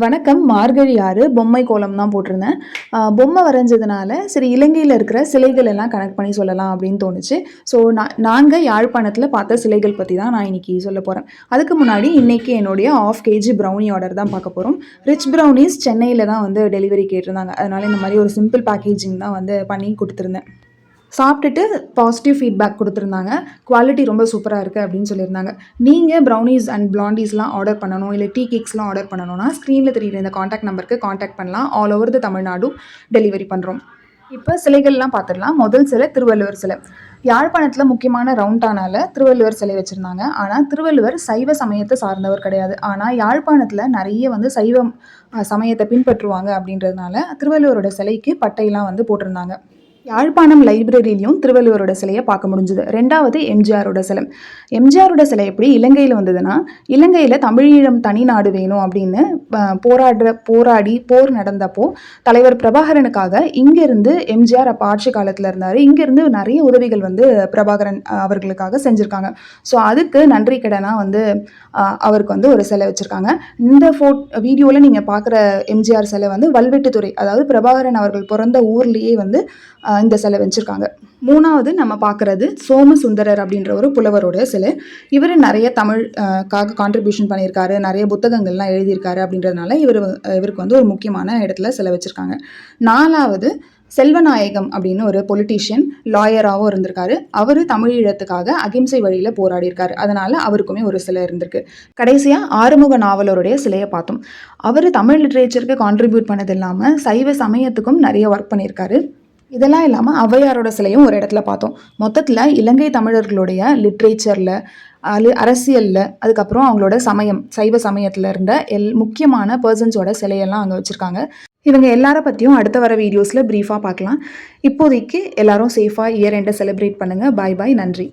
வணக்கம் மார்கழி ஆறு பொம்மை கோலம் தான் போட்டிருந்தேன். பொம்மை வரைஞ்சதுனால சரி இலங்கையில் இருக்கிற சிலைகள் எல்லாம் கனெக்ட் பண்ணி சொல்லலாம் அப்படின்னு தோணுச்சு. ஸோ நான் நாங்கள் யாழ்ப்பாணத்தில் பார்த்த சிலைகள் பற்றி தான் நான் இன்னைக்கு சொல்ல போகிறேன் அதுக்கு முன்னாடி இன்றைக்கி என்னுடைய ஆஃப் கேஜி ப்ரௌனி ஆர்டர் தான் பார்க்க போகிறோம் ரிச் ப்ரௌனிஸ் சென்னையில் தான் வந்து டெலிவரி கேட்டிருந்தாங்க. அதனால் இந்த மாதிரி ஒரு சிம்பிள் பேக்கேஜிங் தான் வந்து பண்ணி கொடுத்துருந்தேன். சாப்பிட்டுட்டு பாசிட்டிவ் ஃபீட்பேக் கொடுத்துருந்தாங்க. குவாலிட்டி ரொம்ப சூப்பராக இருக்குது அப்படின்னு சொல்லியிருந்தாங்க. நீங்கள் ப்ரௌனிஸ் அண்ட் பிளாண்டிஸ்லாம் ஆர்டர் பண்ணணும் இல்லை டீ கேக்ஸ்லாம் ஆர்டர் பண்ணணும்னா ஸ்க்ரீனில் தெரியுற இந்த காண்டாக்ட் நம்பருக்கு காண்டாக்ட் பண்ணலாம். All over the Tamil Nadu delivery பண்ணுறோம் இப்போ சிலைகள்லாம் பார்த்துடலாம் முதல் சிலை திருவள்ளுவர் சிலை. யாழ்ப்பாணத்தில் முக்கியமான ரவுண்டானால திருவள்ளுவர் சிலை வச்சுருந்தாங்க. ஆனால் திருவள்ளுவர் சைவ சமயத்தை சார்ந்தவர் கிடையாது. ஆனால் யாழ்ப்பாணத்தில் நிறைய வந்து சைவ சமயத்தை பின்பற்றுவாங்க அப்படின்றதுனால திருவள்ளுவரோட சிலைக்கு பட்டையெல்லாம் வந்து போட்டிருந்தாங்க. யாழ்ப்பாணம் லைப்ரரியிலையும் திருவள்ளுவரோட சிலையை பார்க்க முடிஞ்சுது. ரெண்டாவது எம்ஜிஆரோட சிலை. எம்ஜிஆரோட சிலை எப்படி இலங்கையில் வந்ததுன்னா இலங்கையில் தமிழீழம் தனி நாடு வேணும் அப்படின்னு போராடுற போராடி போர் நடந்தப்போ தலைவர் பிரபாகரனுக்காக இங்கேருந்து எம்ஜிஆர் அப்போ ஆட்சி காலத்தில் இருந்தார். இங்கேருந்து நிறைய உதவிகள் வந்து பிரபாகரன் அவர்களுக்காக செஞ்சுருக்காங்க. ஸோ அதுக்கு நன்றி கடனாக வந்து அவருக்கு வந்து ஒரு சிலை வச்சுருக்காங்க. இந்த ஃபோட் வீடியோவில் நீங்கள் பார்க்குற எம்ஜிஆர் சிலை வந்து வல்வெட்டுத்துறை அதாவது பிரபாகரன் அவர்கள் பிறந்த ஊர்லேயே வந்து இந்த சிலை வச்சுருக்காங்க. மூணாவது நம்ம பார்க்குறது சோமசுந்தரர் அப்படின்ற ஒரு புலவரோட சிலை. இவர் நிறைய தமிழ் காக கான்ட்ரிபியூஷன் பண்ணியிருக்காரு. நிறைய புத்தகங்கள்லாம் எழுதியிருக்காரு அப்படின்றதுனால இவர் இவருக்கு வந்து ஒரு முக்கியமான இடத்துல சிலை வச்சுருக்காங்க. நாலாவது செல்வநாயகம் அப்படின்னு ஒரு பொலிட்டீஷியன் லாயராகவும் இருந்திருக்காரு. அவர் தமிழீழத்துக்காக அகிம்சை வழியில் போராடியிருக்காரு. அதனால அவருக்குமே ஒரு சிலை இருந்திருக்கு. கடைசியாக ஆறுமுக நாவலருடைய சிலையை பார்த்தோம். அவர் தமிழ் லிட்ரேச்சருக்கு கான்ட்ரிபியூட் பண்ணது இல்லாமல் சைவ சமயத்துக்கும் நிறைய ஒர்க் பண்ணியிருக்காரு. இதெல்லாம் இல்லாமல் ஔவையாரோட சிலையும் ஒரு இடத்துல பார்த்தோம். மொத்தத்தில் இலங்கை தமிழர்களுடைய லிட்ரேச்சரில் அரசியலில் அதுக்கப்புறம் அவங்களோட சமயம் சைவ சமயத்தில் இருந்த எல் முக்கியமான பர்சன்ஸோட சிலையெல்லாம் அங்கே வச்சுருக்காங்க. இவங்க எல்லார பற்றியும் அடுத்த வர வீடியோஸில் ப்ரீஃபாக பார்க்கலாம். இப்போதைக்கு எல்லாரும் சேஃபாக இயர் எண்டை செலிப்ரேட் பண்ணுங்கள் பாய் பாய் நன்றி.